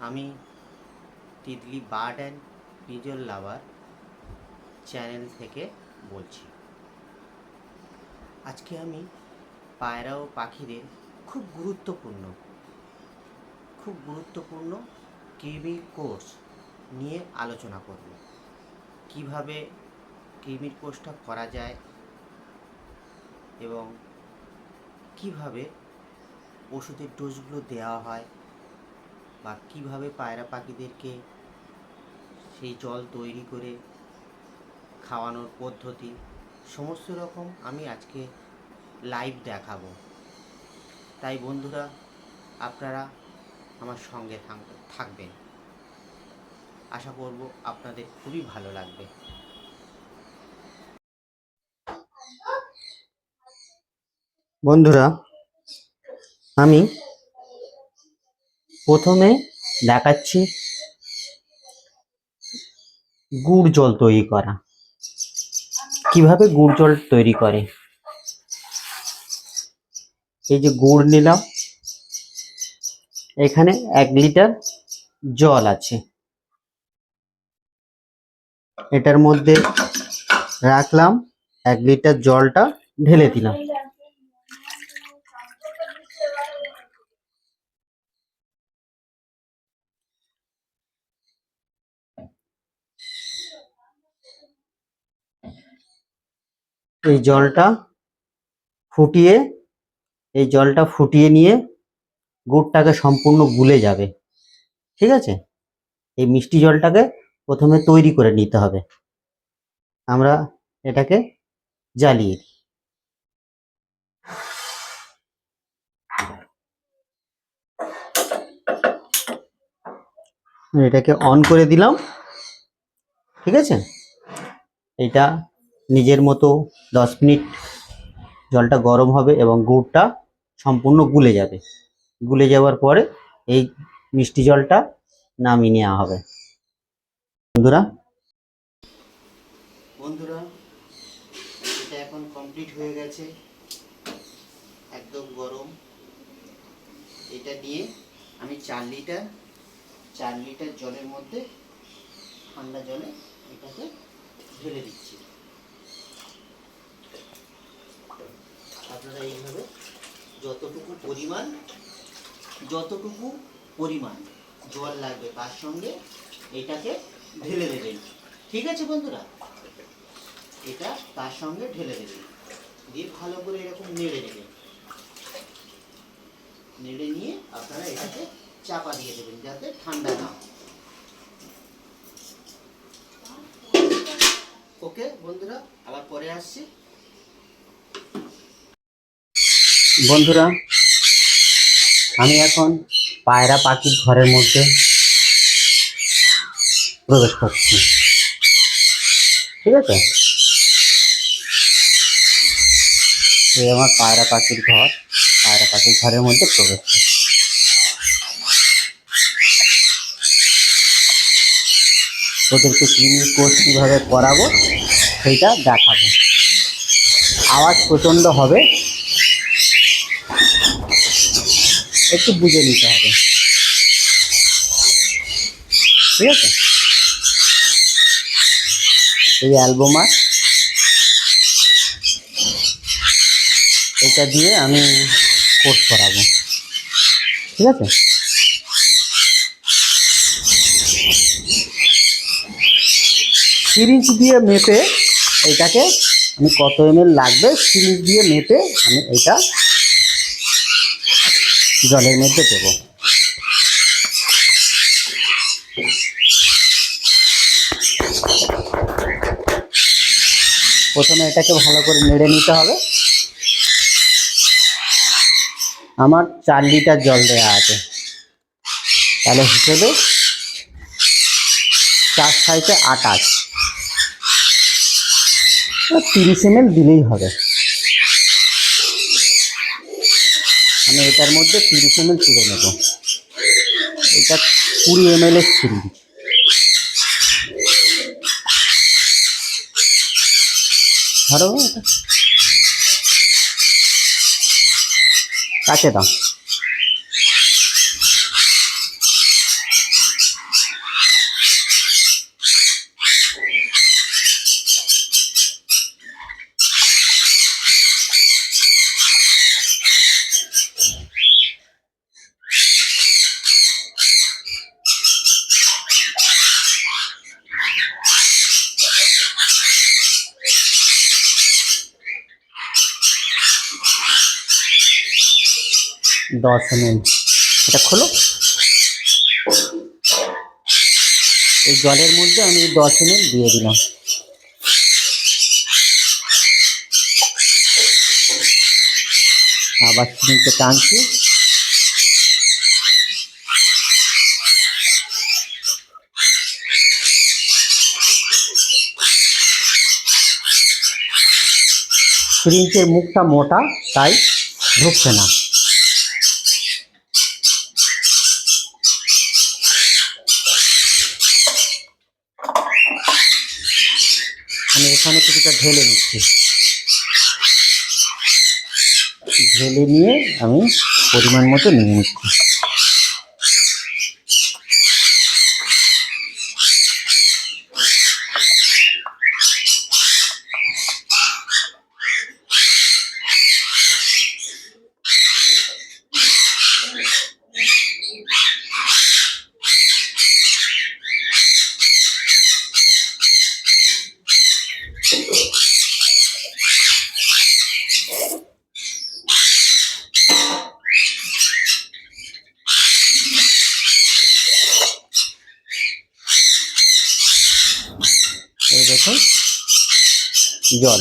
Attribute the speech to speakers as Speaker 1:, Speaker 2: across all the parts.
Speaker 1: আমি Titli bird and pigeon lover channel থেকে বলছি। আজকে আমি পায়রা ও পাখিদের খুব গুরুত্বপূর্ণ খুব গুরুত্বপূর্ণ কৃমি কোর্স নিয়ে আলোচনা করব। কীভাবে কৃমির কোর্সটা করা যায় এবং কীভাবে ওষুধের ডোজগুলো দেওয়া হয় বা কীভাবে পায়রা পাখিদেরকে সেই জল তৈরি করে খাওয়ানোর পদ্ধতি, সমস্ত রকম আমি আজকে লাইভ দেখাবো। তাই বন্ধুরা, আপনারা আমার সঙ্গে থাক- থাকবেন। আশা করব আপনাদের খুবই ভালো লাগবে। বন্ধুরা, আমি প্রথমে দেখাচ্ছি গুড় জল তৈরি করা। কীভাবে গুড় জল তৈরি করে? এই যে গুড় নিলাম, এখানে এক লিটার জল আছে। এটার মধ্যে রাখলাম, এক লিটার জলটা ঢেলে দিলাম। এই জলটা ফুটিয়ে, এই জলটা ফুটিয়ে নিয়ে গুড়টাকে সম্পূর্ণ গুলে যাবে। ঠিক আছে? এই মিষ্টি জলটাকে প্রথমে তৈরি করে নিতে হবে। আমরা এটাকে জ্বালিয়ে দিই। এটাকে অন করে দিলাম। ঠিক আছে? এটা নিজের মতো দশ মিনিট জলটা গরম হবে এবং গুড়টা সম্পূর্ণ গুলে যাবে। গুলে যাওয়ার পরে এই মিষ্টি জলটা নামিয়ে নেওয়া হবে। বন্ধুরা বন্ধুরা, এটা এখন কমপ্লিট হয়ে গেছে। একদম গরম। এটা দিয়ে আমি চার লিটার চার লিটার জলের মধ্যে ঠান্ডা জলে এটাকে ঢেলে দিচ্ছি। আপনারা এইভাবে যতটুকু পরিমাণ যতটুকু পরিমাণ জল লাগবে তার সঙ্গে এটাকে ঢেলে দেবেন। ঠিক আছে বন্ধুরা? এটা তার সঙ্গে ঢেলে দেবেন। দিয়ে ভালো করে এরকম নেড়ে দেবেন নেড়ে নিয়ে আপনারা এটাকে চাপা দিয়ে দেবেন যাতে ঠান্ডা না ওকে বন্ধুরা, আবার পরে আসছি। বন্ধুরা, আমি এখন পায়রা পাখির ঘরের মধ্যে প্রবেশ করছি। ঠিক আছে? এই আমার পায়রা পাখির ঘর, পায়রা পাখির ঘরের মধ্যে প্রবেশ করছি। ওদেরকে ক্লিনিক কোর্স কীভাবে করাবো সেইটা দেখাবো। আওয়াজ প্রচণ্ড হবে একটু বুঝে নিতে হবে। ঠিক আছে? এই অ্যালবাম আর এটা দিয়ে আমি কোর্স করাবো। ঠিক আছে? সিরিঞ্জ দিয়ে মেপে এটাকে আমি কত এম লাগবে সিরিঞ্জ দিয়ে মেপে আমি এটা জলের মধ্যে দেবো। প্রথমে এটাকে ভালো করে নেড়ে নিতে হবে। আমার চার লিটার জল দেওয়া আছে। তাহলে হিসেবে চার সাইতে আটাশ। তিরিশ এম দিলেই হবে। আমি এটার মধ্যে তিরিশ এম এল চিড়ে নেব। এটা কুড়ি এম এল এর চিড়ি ধরো কাছে দাও। দশ এম এটা খোলো। এই জলের মধ্যে আমি দশ এম দিয়ে দিলাম। আবার সিরিঞ্জে টানছি। সিরিঞ্জের মুখটা মোটা, তাই ঢুকছে না। আমি এখানে কিছুটা ঢেলে নিচ্ছি। ঢেলে নিয়ে আমি পরিমাণ মতো নিয়ে নিচ্ছি এই দেখুন জল।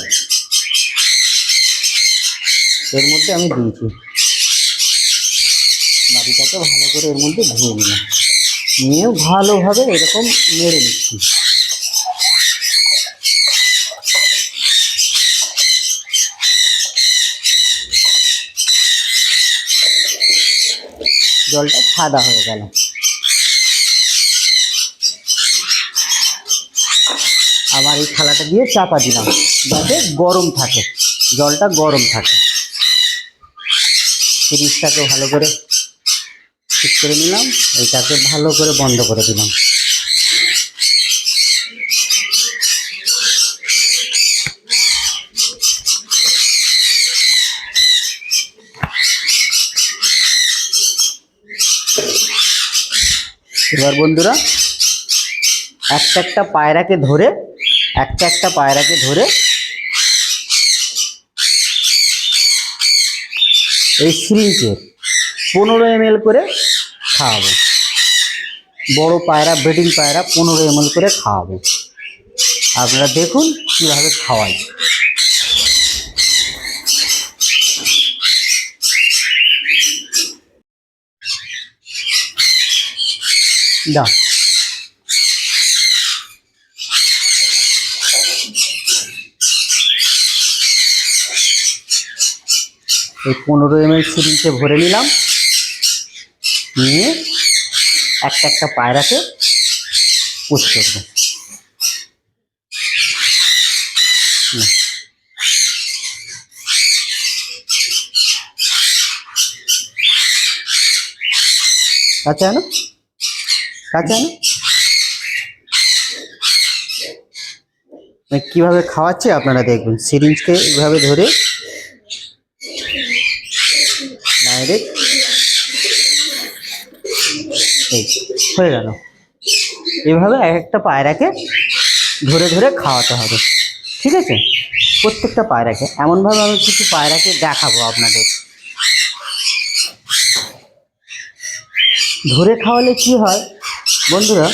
Speaker 1: এর মধ্যে আমি দিয়েছি। বাটিটাকে ভালো করে এর মধ্যে ধুয়ে নিলাম। নিয়ে ভালোভাবে এরকম নেড়ে নিচ্ছি। জলটা সাদা হয়ে গেল। আবার এই থালাটা দিয়ে চাপা দিলাম। যাতে গরম থাকে, জলটা গরম থাকে। ফ্রিজটাকে ভালো করে ঠিক করে নিলাম, এটাকে ভালো করে বন্ধ করে দিলাম। এবার বন্ধুরা, একটা একটা পায়রাকে ধরে একটা একটা পায়রাকে ধরে এই সিরিঞ্জের পনেরো এম করে খাওয়াবো। বড় পায়রা ব্রিডিং পায়রা, পনেরো এম করে খাওয়াবো। আপনারা দেখুন কীভাবে খাওয়াই। দাও। এই পনেরো এম এল সিরিঞ্জে ভরে নিলাম। নিয়ে একটা একটা পায়রাকে পুষ করব। কাছে আনো। কাছে আনো। আমি কীভাবে খাওয়াচ্ছে আপনারা দেখবেন। সিরিঞ্জকে এইভাবে ধরে ডাইরেক্ট এই হয়ে গেল। এইভাবে এক একটা পায়রাকে ধরে ধরে খাওয়াতে হবে। ঠিক আছে? প্রত্যেকটা পায়রাকে। এমনভাবে আমি কিছু পায়রাকে দেখাবো আপনাদের। ধরে খাওয়ালে কি হয়? বন্ধুরা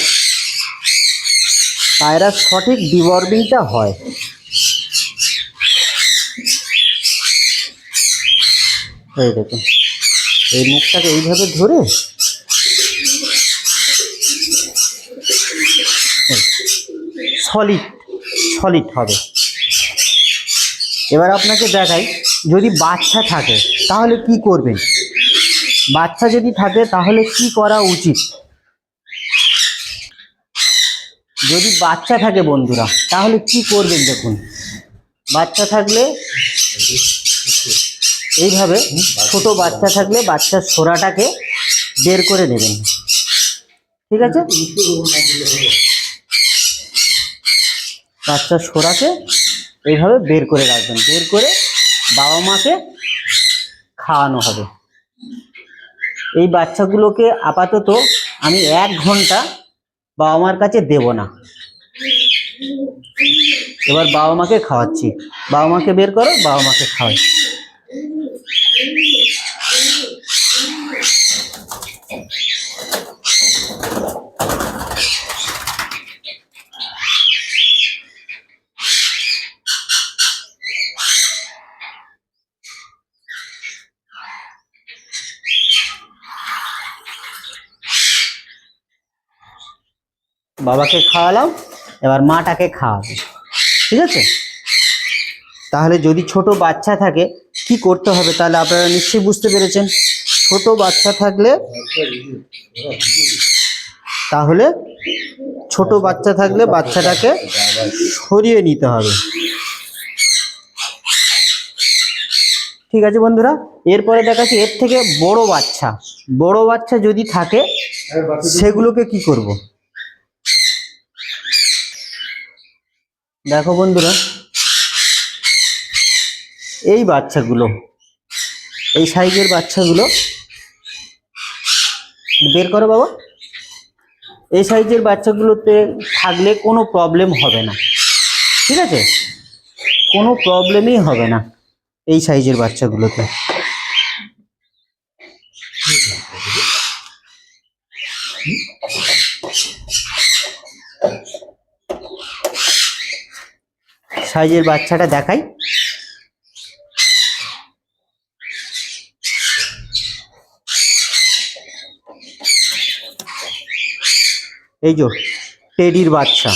Speaker 1: পায়রার সঠিক ডিওয়ার্মিংটা হয়। এই দেখুন। এই মুখটাকে এইভাবে ধরে? সলিড সলিড হবে। এবার আপনাকে দেখাই, যদি বাচ্চা থাকে, তাহলে কি করবেন? বাচ্চা যদি থাকে, তাহলে কি করা উচিত? যদি বাচ্চা থাকে বন্ধুরা, তাহলে কি করবেন দেখুন? বাচ্চা থাকলে এইভাবে ছোট বাচ্চা থাকলে বাচ্চার সোরাটাকে বের করে দেবেন। ঠিক আছে? বাচ্চার সরাকে এইভাবে বের করে রাখবেন। বের করে বাবা মাকে খাওয়ানো হবে। এই বাচ্চাগুলোকে আপাতত আমি এক ঘণ্টা বাবা মার কাছে দেব না। এবার বাবা মাকে খাওয়াচ্ছি। বাবা মাকে বের করো, বাবা মাকে খাওয়াই বাবাকে খাওয়ালাম, এবার মাটাকে খাওয়াবে। ঠিক আছে? তাহলে যদি ছোট বাচ্চা থাকে, কি করতে হবে তাহলে আপনারা নিশ্চয়ই বুঝতে পেরেছেন। ছোট বাচ্চা থাকলে, তাহলে ছোট বাচ্চা থাকলে বাচ্চাটাকে সরিয়ে নিতে হবে। ঠিক আছে বন্ধুরা? এরপরে দেখাচ্ছি, এর থেকে বড় বাচ্চা। বড় বাচ্চা যদি থাকে, সেগুলোকে কি করব? দেখো বন্ধুরা, এই বাচ্চাগুলো, এই সাইজের বাচ্চাগুলো, বের করো বাবা। এই সাইজের বাচ্চাগুলোতে থাকলে কোনো প্রবলেম হবে না। ঠিক আছে? কোনো প্রবলেমই হবে না এই সাইজের বাচ্চাগুলোতে। সাইজের বাচ্চাটা দেখাই। এই যে টেডির বাচ্চা।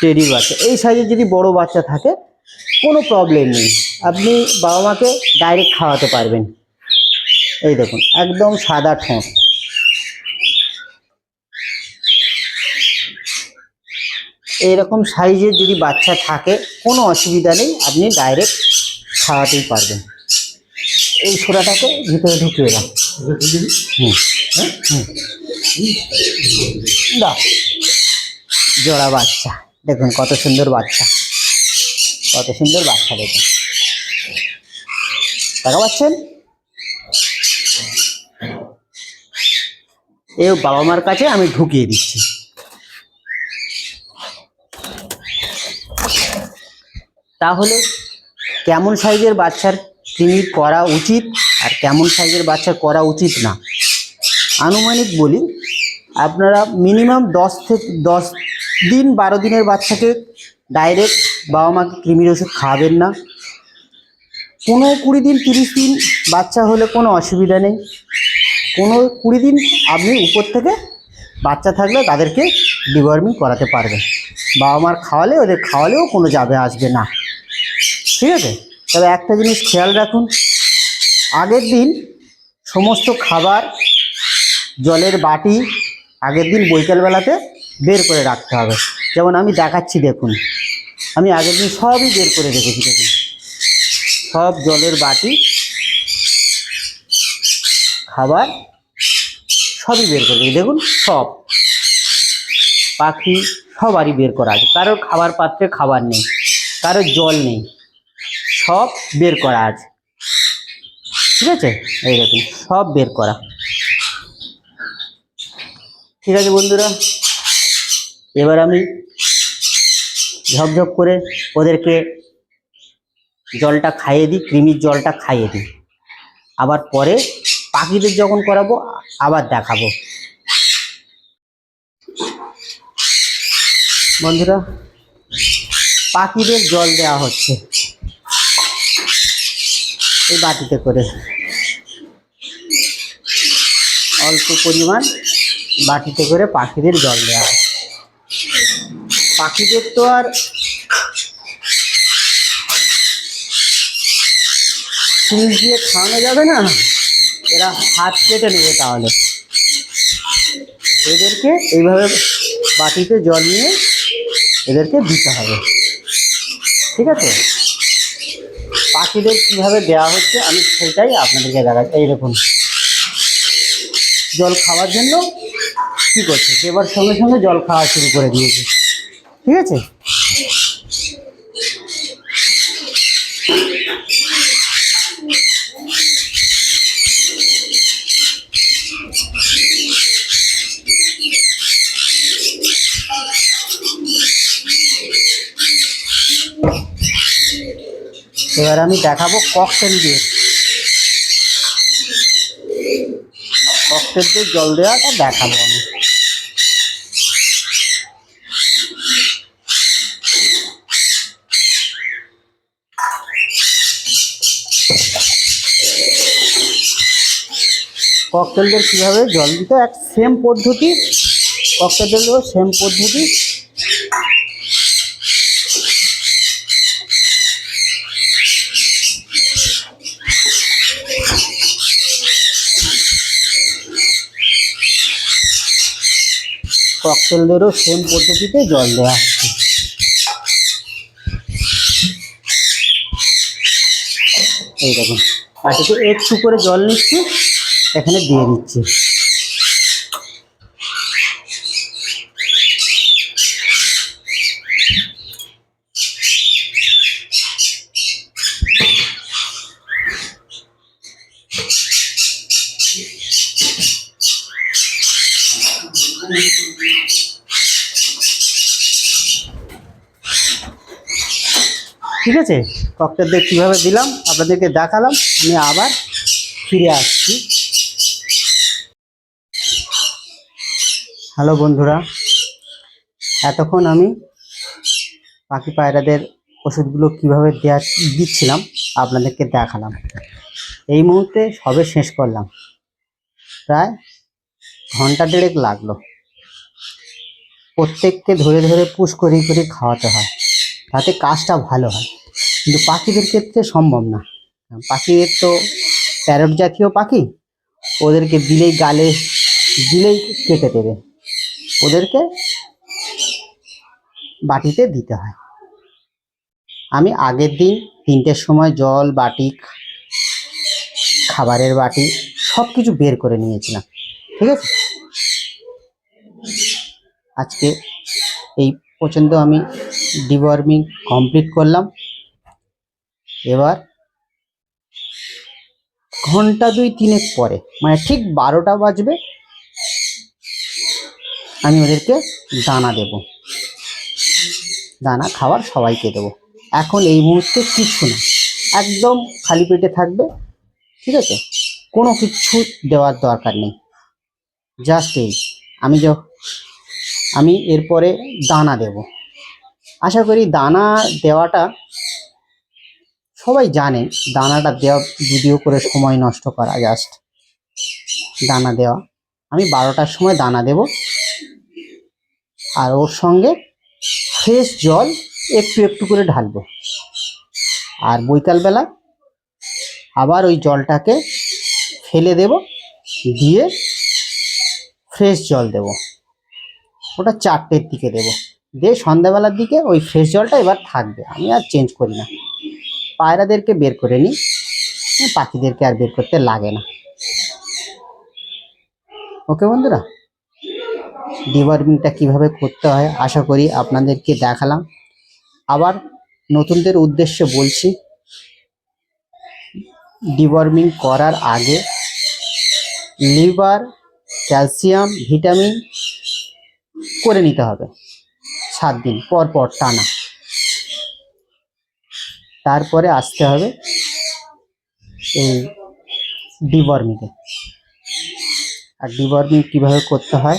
Speaker 1: টেডির বাচ্চা। এই সাইজের যদি বড় বাচ্চা থাকে, কোনো প্রবলেম নেই। আপনি বাবা মাকে ডাইরেক্ট খাওয়াতে পারবেন। এই দেখুন, একদম সাদা ঠোঁট। এইরকম সাইজের যদি বাচ্চা থাকে, কোনো অসুবিধা নেই, আপনি ডাইরেক্ট খাওয়াতেই পারবেন। এই ছোড়াটাকে ভিতরে ঢুকিয়ে দাও। দাও। জোড়া বাচ্চা। দেখুন কত সুন্দর বাচ্চা। কত সুন্দর বাচ্চা দেখুন। দেখা পাচ্ছেন? এ বাবা মার কাছে আমি ঢুকিয়ে দিচ্ছি। তাহলে কেমন সাইজের বাচ্চার ক্লিনিক করা উচিত আর কেমন সাইজের বাচ্চার করা উচিত না? আনুমানিক বলি, আপনারা মিনিমাম দশ থেকে দশ দিন বারো দিনের বাচ্চাকে ডাইরেক্ট বাবা মাকে কৃমির ওষুধ খাওয়াবেন না। কোনো কুড়ি দিন, তিরিশ দিন বাচ্চা হলে কোনো অসুবিধা নেই। কোনো কুড়ি দিন আপনি উপর থেকে বাচ্চা থাকলে তাদেরকে ডিওয়ার্মিং করাতে পারবেন। বাবা মার খাওয়ালে, ওদের খাওয়ালেও কোনো যাবে, আসবে না। ঠিক আছে? তবে একটা জিনিস খেয়াল রাখুন, আগের দিন সমস্ত খাবার জলের বাটি আগের দিন বৈকালবেলাতে বের করে রাখতে হবে। যেমন আমি দেখাচ্ছি, দেখুন। আমি আগের দিন সবই বের করে রেখেছি, দেখুন। সব জলের বাটি, খাবার সবই বের করে রেখেছি, দেখুন, সব। পাখি সবারই বের করা আছে। কারোর খাবার পাত্রে খাবার নেই, কারোর জল নেই। সব বের করা আছে। ঠিক আছে? এই দেখুন, সব বের করা। ঠিক আছে বন্ধুরা? এবার আমি ঝকঝক করে ওদেরকে জলটা খাইয়ে দিই, কৃমির জলটা খাইয়ে দিই। আবার পরে পাখিদের যখন করাবো, আবার দেখাবো। বন্ধুরা, পাখিদের জল দেওয়া হচ্ছে। এই বাটিতে করে। অল্প পরিমাণ বাটিতে করে পাখিদের জল দেওয়া হয়। পাখিদের তো আর ফুল দিয়ে খাওয়ানো যাবে না। এরা হাত কেটে নেবে তাহলে। এদেরকে এইভাবে বাটিতে জল নিয়ে এদেরকে দিতে হবে। ঠিক আছে? পাখিদের কীভাবে দেওয়া হচ্ছে, আমি সেটাই আপনাদেরকে দেখা এই দেখুন। জল খাওয়ার জন্য কী করছে? এবার সঙ্গে সঙ্গে জল খাওয়া শুরু করে দিয়েছে। ঠিক আছে? এবার আমি দেখাবো ককটেল দিয়ে। ককটেল দিয়ে জল দেওয়াটা দেখাবো আমি। ককটেলদের কীভাবে জল দিতে এক সেম পদ্ধতি। ককটেলদেরও সেম পদ্ধতি। ককটেলদেরও সেম পদ্ধতিতে জল দেওয়া হচ্ছে। এই দেখুন। আর একটু করে জল নিচ্ছে, এখানে দিয়ে দিচ্ছি ঠিক আছে? ককটেলদের কীভাবে দিলাম? আপনাদেরকে দেখালাম। আমি আবার ফিরে আসছি। হ্যালো বন্ধুরা। এতক্ষণ আমি পাখি পায়রাদের ওষুধগুলো কীভাবে দেওয়া দিচ্ছিলাম, আপনাদেরকে দেখালাম। এই মুহূর্তে সবে শেষ করলাম। প্রায় ঘণ্টা দেড়েক লাগল। প্রত্যেককে ধরে ধরে পুশ করে করে খাওয়াতে হয়। তাতে কাজটা ভালো হয়। কিন্তু পাখিদের ক্ষেত্রে সম্ভব না। পাখিদের তো প্যারট জাতীয় পাখি, ওদেরকে দিলেই গালে, দিলেই কেটে দেবে। ওদেরকে বাটিতে দিতে হয়। আমি আগের দিন তিনটের সময় জল, বাটি, খাবারের বাটি সব কিছু বের করে নিয়েছিলাম। ঠিক আছে? আজকে এই পর্যন্ত আমি ডিওয়ার্মিং কমপ্লিট করলাম। এবার ঘণ্টা দুই তিনেক পরে মানে ঠিক বারোটা বাজবে, আমি ওদেরকে দানা দেব। দানা খাবার সবাইকে দেবো। এখন এই মুহূর্তে কিচ্ছু না। একদম খালি পেটে থাকবে, ঠিক আছে? কোনো কিচ্ছু দেওয়ার দরকার নেই। জাস্ট এই, আমি য, আমি এরপরে দানা দেব। আশা করি দানা দেওয়াটা সবাই জানে দানাটা দেওয়া ভিডিও করে সময় নষ্ট করা জাস্ট দানা দেওয়া। আমি বারোটার সময় দানা দেব। আর ওর সঙ্গে ফ্রেশ জল একটু একটু করে ঢালবো। আর বৈকালবেলা আবার ওই জলটাকে ফেলে দেব, দিয়ে ফ্রেশ জল দেব। ওটা চারটের দিকে দেব। দিয়ে সন্ধ্যাবেলার দিকে ওই ফ্রেশ জলটা এবার থাকবে। আমি আর চেঞ্জ করি না। পায়রাদেরকে বের করে নিই পাখিদেরকে আর বের করতে লাগে না। ওকে বন্ধুরা ডিওয়ার্মিংটা কীভাবে করতে হয় আশা করি আপনাদেরকে দেখালাম। আবার নতুনদের উদ্দেশ্যে বলছি ডিওয়ার্মিং করার আগে লিভার, ক্যালসিয়াম, ভিটামিন করে নিতে হবে। সাত দিন পর পর টানা। তারপরে আসতে হবে এই ডিওয়ার্মিংয়ে আর ডিওয়ার্মিং কীভাবে করতে হয়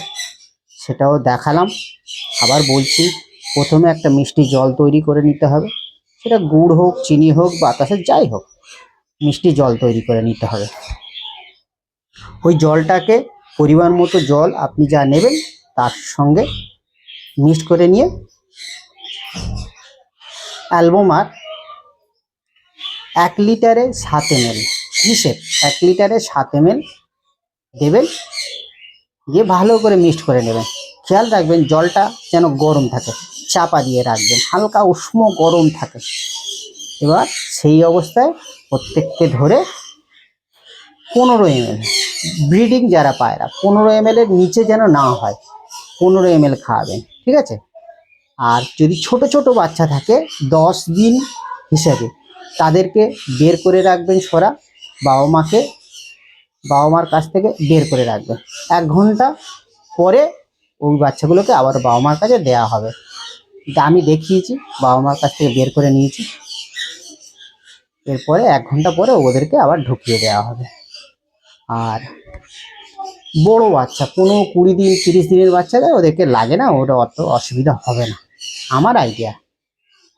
Speaker 1: সেটাও দেখালাম। আবার বলছি, প্রথমে একটা মিষ্টি জল তৈরি করে নিতে হবে। সেটা গুড় হোক, চিনি হোক, বাতাসে যাই হোক, মিষ্টি জল তৈরি করে নিতে হবে। ওই জলটাকে পরিমাণ মতো জল আপনি যা নেবেন তার সঙ্গে মিক্সড করে নিয়ে অ্যালবোমার এক লিটারে সাত এম এল হিসেব এক লিটারে সাত এম এল দেবেন, দিয়ে ভালো করে মিক্সড করে নেবেন। খেয়াল রাখবেন জলটা যেন গরম থাকে, চাপা দিয়ে রাখবেন, হালকা উষ্ণ গরম থাকে। এবার সেই অবস্থায় প্রত্যেককে ধরে
Speaker 2: পনেরো এমএল। ব্রিডিং যারা পায়রা, পনেরো এমএল এর নিচে যেন না হয়, পনেরো এমএল খাওয়াবেন, ঠিক আছে? আর যদি ছোট ছোট বাচ্চা থাকে, দশ দিন হিসাবে তাদেরকে বের করে রাখবেন সরা, বাবা মাকে, বাবা মার কাছ থেকে বের করে রাখবেন। এক ঘণ্টা পরে ওই বাচ্চাগুলোকে আবার বাবা মার কাছে দেওয়া হবে। আমি দেখিয়েছি, বাবা মার কাছ থেকে বের করে নিয়েছি। এরপরে এক ঘণ্টা পরে ওদেরকে আবার ঢুকিয়ে দেওয়া হবে। আর বড় বাচ্চা, কোনো কুড়ি দিন, তিরিশ দিনের বাচ্চাদের ওদেরকে লাগে না, ওটা অত অসুবিধা হবে না। আমার আইডিয়া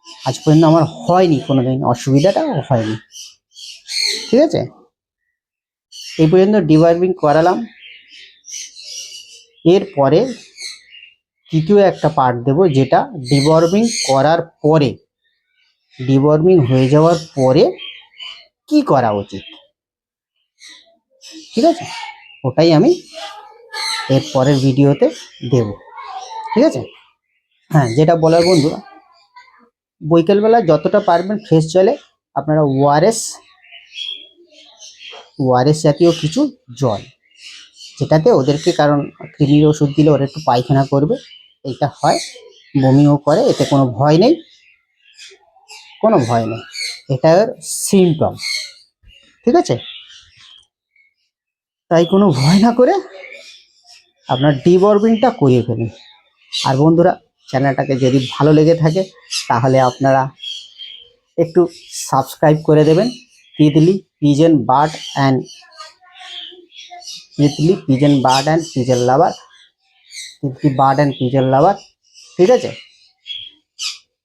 Speaker 2: আজ পর্যন্ত আমার হয়নি কোনোদিন, অসুবিধাটাও হয়নি। ঠিক আছে? এই পর্যন্ত ডিবার্বিং করালাম। এরপরে তৃতীয় একটা পার্ট দেব, যেটা ডিবর্মিং করার পরে ডিবর্মিং হয়ে যাওয়ার পরে কি করা উচিত? ঠিক আছে? ওটাই আমি এর পরের ভিডিওতে দেব। ঠিক আছে? হ্যাঁ যেটা বলার বন্ধুরা বৈকালবেলা যতটা পারবেন ফ্রেশ জলে, আপনারা ওআরএস ওআরএস জাতীয় কিছু জল, যেটাতে ওদেরকে, কারণ কৃমির ওষুধ দিলে ওরা একটু পায়খানা করবে, এইটা হয়, বমিও করে, এতে কোনো ভয় নেই, কোনো ভয় নেই, এটা এর সিমটম ঠিক আছে? তাই কোনো ভয় না করে আপনার ডিবর্বিংটা করিয়ে ফেলুন। আর বন্ধুরা চ্যানেলটাকে যদি ভালো লেগে থাকে, তাহলে আপনারা একটু সাবস্ক্রাইব করে দেবেন। Titli pigeon bird and Titli pigeon bird and pigeon lover. Titli bird and pigeon lover, ঠিক আছে?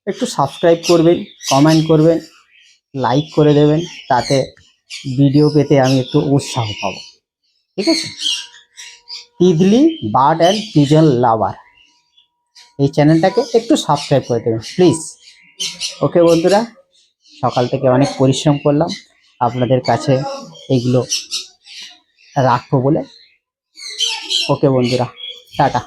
Speaker 2: একটু সাবস্ক্রাইব করবেন, কমেন্ট করবেন, লাইক করে দেবেন, তাতে ভিডিও পেতে আমি একটু উৎসাহ পাবো। ঠিক আছে? Titli bird and pigeon lover. এই চ্যানেলটাকে একটু সাবস্ক্রাইব করে দেবেন প্লিজ ওকে বন্ধুরা, সকাল থেকে অনেক পরিশ্রম করলাম। আপনাদের কাছে এগুলো রাখব বলে। ওকে বন্ধুরা, টাটা।